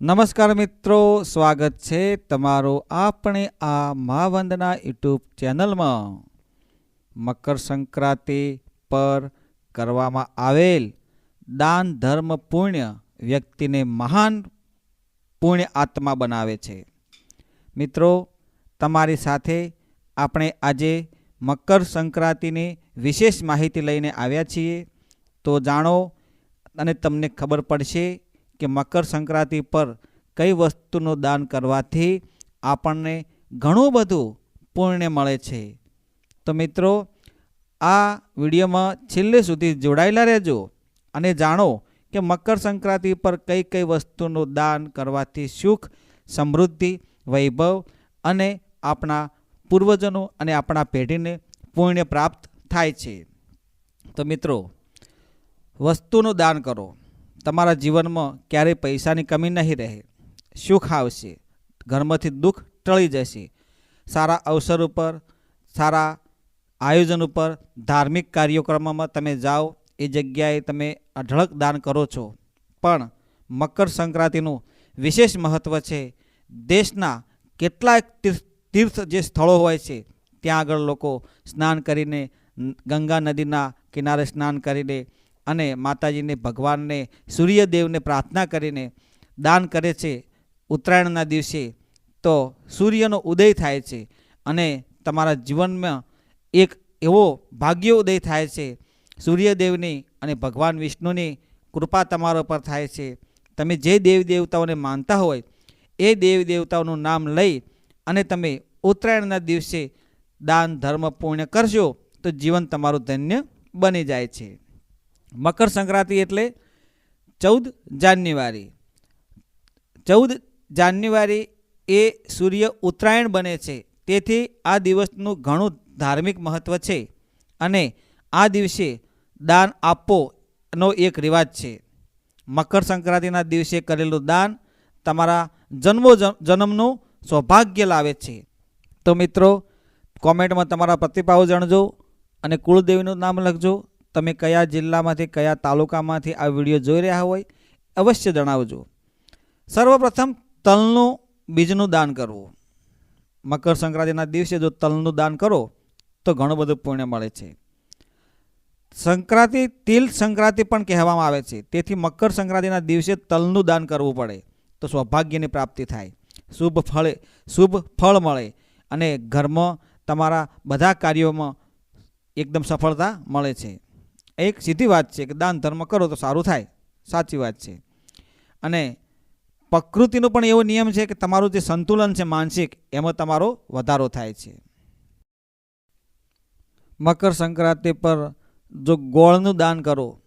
નમસ્કાર મિત્રો, સ્વાગત છે તમારું આપણે આ મા વંદના યુટ્યુબ ચેનલમાં. મકર સંક્રાંતિ પર કરવામાં આવેલ દાન ધર્મ પુણ્ય વ્યક્તિને મહાન પુણ્ય આત્મા બનાવે છે. મિત્રો, તમારી સાથે આપણે આજે મકર સંક્રાંતિની વિશેષ માહિતી લઈને આવ્યા છીએ. તો જાણો અને તમને ખબર પડશે કે મકર સંક્રાંતિ પર કઈ વસ્તુનું દાન કરવાથી આપણને ઘણું બધું પુણ્ય મળે છે. તો મિત્રો, આ વિડીયોમાં છેલ્લે સુધી જોડાયેલા રહેજો અને જાણો કે મકર સંક્રાંતિ પર કઈ કઈ વસ્તુનું દાન કરવાથી સુખ, સમૃદ્ધિ, વૈભવ અને આપણા પૂર્વજનો અને આપણા પેઢીને પુણ્ય પ્રાપ્ત થાય છે. તો મિત્રો, વસ્તુનું દાન કરો. તમારા જીવનમાં ક્યારેય પૈસાની કમી નહીં રહે. સુખ આવશે. ઘરમાંથી દુઃખ ટળી જશે. સારા અવસર ઉપર, સારા આયોજન ઉપર ધાર્મિક કાર્યક્રમોમાં તમે જાઓ. એ જગ્યાએ તમે અઢળક દાન કરો છો. પણ મકર સંક્રાંતિનું વિશેષ મહત્ત્વ છે, દેશના કેટલાક તીર્થ જે સ્થળો હોય છે, ત્યાં આગળ લોકો સ્નાન કરીને ગંગા નદીના કિનારે સ્નાન કરીને અને માતાજીને, ભગવાનને, સૂર્યદેવને પ્રાર્થના કરીને દાન કરે છે ઉત્તરાયણના દિવસે, તો સૂર્યનો ઉદય થાય છે અને તમારા જીવનમાં એક એવો ભાગ્ય ઉદય થાય છે. સૂર્યદેવની અને ભગવાન વિષ્ણુની કૃપા તમારા પર થાય છે. તમે જે દેવી દેવતાઓને માનતા હોય, એ દેવી દેવતાઓનું નામ લઈ અને તમે ઉત્તરાયણના દિવસે દાન, ધર્મ પૂર્ણ કરશો, તો જીવન તમારું ધન્ય બની જાય છે. મકર સંક્રાંતિ એટલે ચૌદ જાન્યુઆરી. ચૌદ જાન્યુઆરી એ સૂર્ય ઉત્તરાયણ બને છે. તેથી આ દિવસનું ઘણું ધાર્મિક મહત્ત્વ છે અને આ દિવસે દાન આપોનો એક રિવાજ છે. મકર સંક્રાંતિના દિવસે કરેલું દાન તમારા જન્મો જન્મનું સૌભાગ્ય લાવે છે. તો મિત્રો, કોમેન્ટમાં તમારા પ્રતિભાવો જણજો અને કુળદેવીનું નામ લખજો. તમે કયા જિલ્લામાંથી, કયા તાલુકામાંથી આ વીડિયો જોઈ રહ્યા હોય, અવશ્ય જણાવજો. સર્વપ્રથમ તલનું બીજનું દાન કરવું. મકર સંક્રાંતિના દિવસે જો તલનું દાન કરો, તો ઘણું બધું પુણ્ય મળે છે. સંક્રાંતિ, તિલ સંક્રાંતિ પણ કહેવામાં આવે છે. તેથી મકર સંક્રાંતિના દિવસે તલનું દાન કરવું પડે, તો સૌભાગ્યની પ્રાપ્તિ થાય. શુભ ફળે, શુભ ફળ મળે અને ઘરમાં તમારા બધા કાર્યોમાં એકદમ સફળતા મળે છે. એક સીધી વાત છે કે દાન ધર્મ કરો તો સારું થાય. સાચી વાત છે. અને પ્રકૃતિનો પણ એવો નિયમ છે કે તમારું જે સંતુલન છે માનસિક, એમાં તમારો વધારો થાય છે. મકર સંક્રાંતિ પર જો ગોળનું દાન કરો,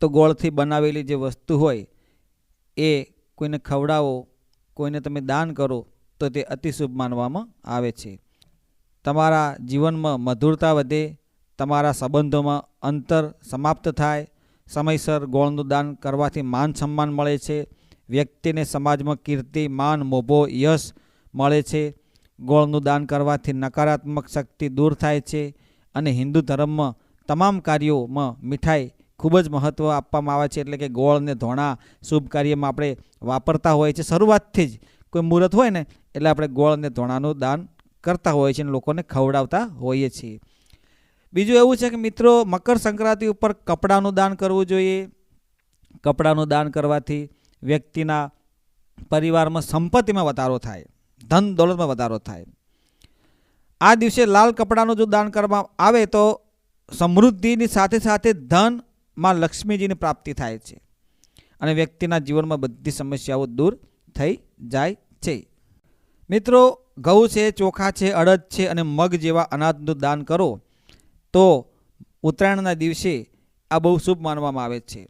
તો ગોળથી બનાવેલી જે વસ્તુ હોય, એ કોઈને ખવડાવો, કોઈને તમે દાન કરો, તો તે અતિશુભ માનવામાં આવે છે. તમારા જીવનમાં મધુરતા વધે તમારા સંબંધોમાં અંતર સમાપ્ત થાય, સમયસર ગોળનું દાન કરવાથી માન સન્માન મળે છે, વ્યક્તિને સમાજમાં કીર્તિ, માન, મોભો, યશ મળે છે ગોળનું દાન કરવાથી નકારાત્મક શક્તિ દૂર થાય છે અને હિન્દુ ધર્મમાં તમામ કાર્યોમાં મીઠાઈ ખૂબ જ મહત્ત્વ આપવામાં આવે છે, એટલે કે ગોળ અને ધોણા શુભ કાર્યમાં આપણે વાપરતા હોય છે શરૂઆતથી જ કોઈ મુહૂર્ત હોય ને, એટલે આપણે ગોળ અને ધોણાનું દાન કરતા હોઈએ છીએ અને લોકોને ખવડાવતા હોઈએ છીએ. બીજું એવું છે કે મિત્રો, મકર સંક્રાંતિ ઉપર કપડાનું દાન કરવું જોઈએ. કપડાનું દાન કરવાથી વ્યક્તિના પરિવારમાં સંપત્તિમાં વધારો થાય, ધન દોલતમાં વધારો થાય. આ દિવસે લાલ કપડાનું જો દાન કરવામાં આવે તો સમૃદ્ધિની સાથે સાથે ધનમાં લક્ષ્મીજીની પ્રાપ્તિ થાય છે અને વ્યક્તિના જીવનમાં બધી સમસ્યાઓ દૂર થઈ જાય છે. મિત્રો, ઘઉં છે, ચોખા છે, અડદ છે અને મગ જેવા અનાજનું દાન કરો. તો ઉત્તરાયણના દિવસે આ બહુ શુભ માનવામાં આવે છે.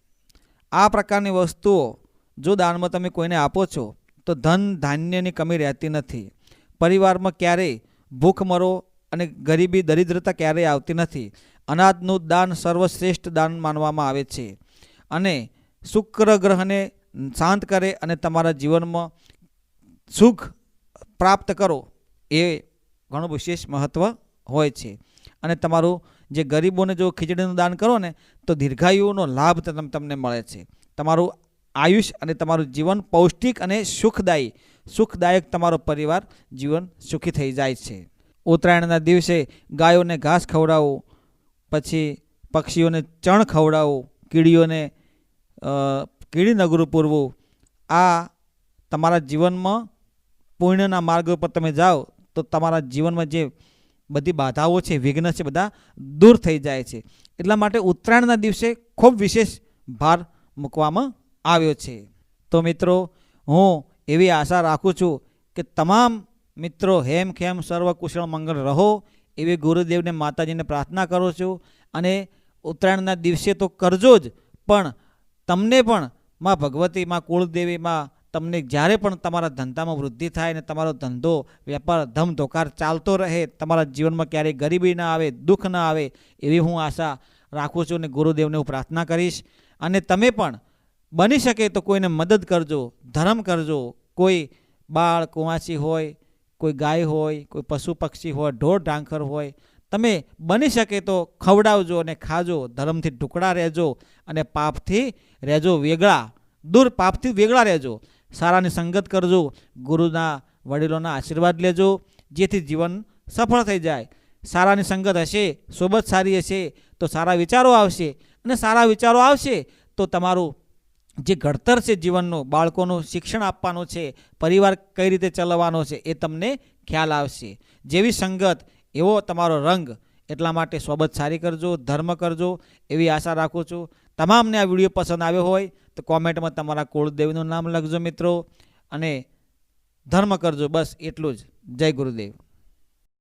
આ પ્રકારની વસ્તુઓ જો દાનમાં તમે કોઈને આપો છો, તો ધન ધાન્યની કમી રહેતી નથી. પરિવારમાં ક્યારેય ભૂખ મરો અને ગરીબી, દરિદ્રતા ક્યારેય આવતી નથી. અનાજનું દાન સર્વશ્રેષ્ઠ દાન માનવામાં આવે છે. અને શુક્ર ગ્રહને શાંત કરે અને તમારા જીવનમાં સુખ પ્રાપ્ત કરો એ ઘણું વિશેષ મહત્ત્વ હોય છે. અને તમારું જે ગરીબોને જો ખીચડીનું દાન કરો ને, તો દીર્ઘાયુનો લાભ તમને મળે છે. તમારું આયુષ અને તમારું જીવન પૌષ્ટિક અને સુખદાયી, સુખદાયક તમારો પરિવાર, જીવન સુખી થઈ જાય છે. ઉત્તરાયણના દિવસે ગાયોને ઘાસ ખવડાવવું પછી પક્ષીઓને ચણ ખવડાવવું કીડીઓને કીડી નગરું પૂરવું. આ તમારા જીવનમાં પુણ્યના માર્ગ ઉપર તમે જાઓ, તો તમારા જીવનમાં જે બધી બાધાઓ છે, વિઘ્ન છે, બધા દૂર થઈ જાય છે. એટલા માટે ઉત્તરાયણના દિવસે ખૂબ વિશેષ ભાર મૂકવામાં આવ્યો છે. તો મિત્રો, હું એવી આશા રાખું છું કે તમામ મિત્રો હેમ ખેમ સર્વ કુશળ મંગળ રહો એવી ગુરુદેવને માતાજીને પ્રાર્થના કરું છું. અને ઉત્તરાયણના દિવસે તો કરજો જ, પણ તમને પણ માં ભગવતી માં કુળદેવી માં તમને જ્યારે પણ તમારા ધંધામાં વૃદ્ધિ થાય અને તમારો ધંધો, વેપાર ધમ ધોકાર ચાલતો રહે, તમારા જીવનમાં ક્યારેય ગરીબી ના આવે, દુઃખ ના આવે, એવી હું આશા રાખું છું અને ગુરુદેવને હું પ્રાર્થના કરીશ. અને તમે પણ બની શકે તો કોઈને મદદ કરજો, ધર્મ કરજો. કોઈ બાળ કુંવાસી હોય, કોઈ ગાય હોય, કોઈ પશુ પક્ષી હોય, ઢોર ઢાંખર હોય, તમે બની શકે તો ખવડાવજો અને ખાજો, ધર્મથી ટુકડા રહેજો અને પાપથી રહેજો વેગળા. દૂર પાપથી વેગળા રહેજો. સારાની સંગત કરજો, ગુરુના વડીલોના આશીર્વાદ લેજો, જેથી જીવન સફળ થઈ જાય. સારાની સંગત હશે, સોબત સારી હશે, તો સારા વિચારો આવશે. અને સારા વિચારો આવશે, તો તમારું જે ઘડતર છે જીવનનું, બાળકોનું શિક્ષણ આપવાનું છે, પરિવાર કઈ રીતે ચલાવવાનો છે, એ તમને ખ્યાલ આવશે. જેવી સંગત, એવો તમારો રંગ. એટલા માટે સોબત સારી કરજો, ધર્મ કરજો, એવી આશા રાખું છું. તમામને આ વીડિયો પસંદ આવ્યો હોય તો કોમેન્ટમાં તમારા કુળદેવીનું નામ લખજો મિત્રો અને ધર્મ કરજો. બસ એટલું જ. જય ગુરુદેવ.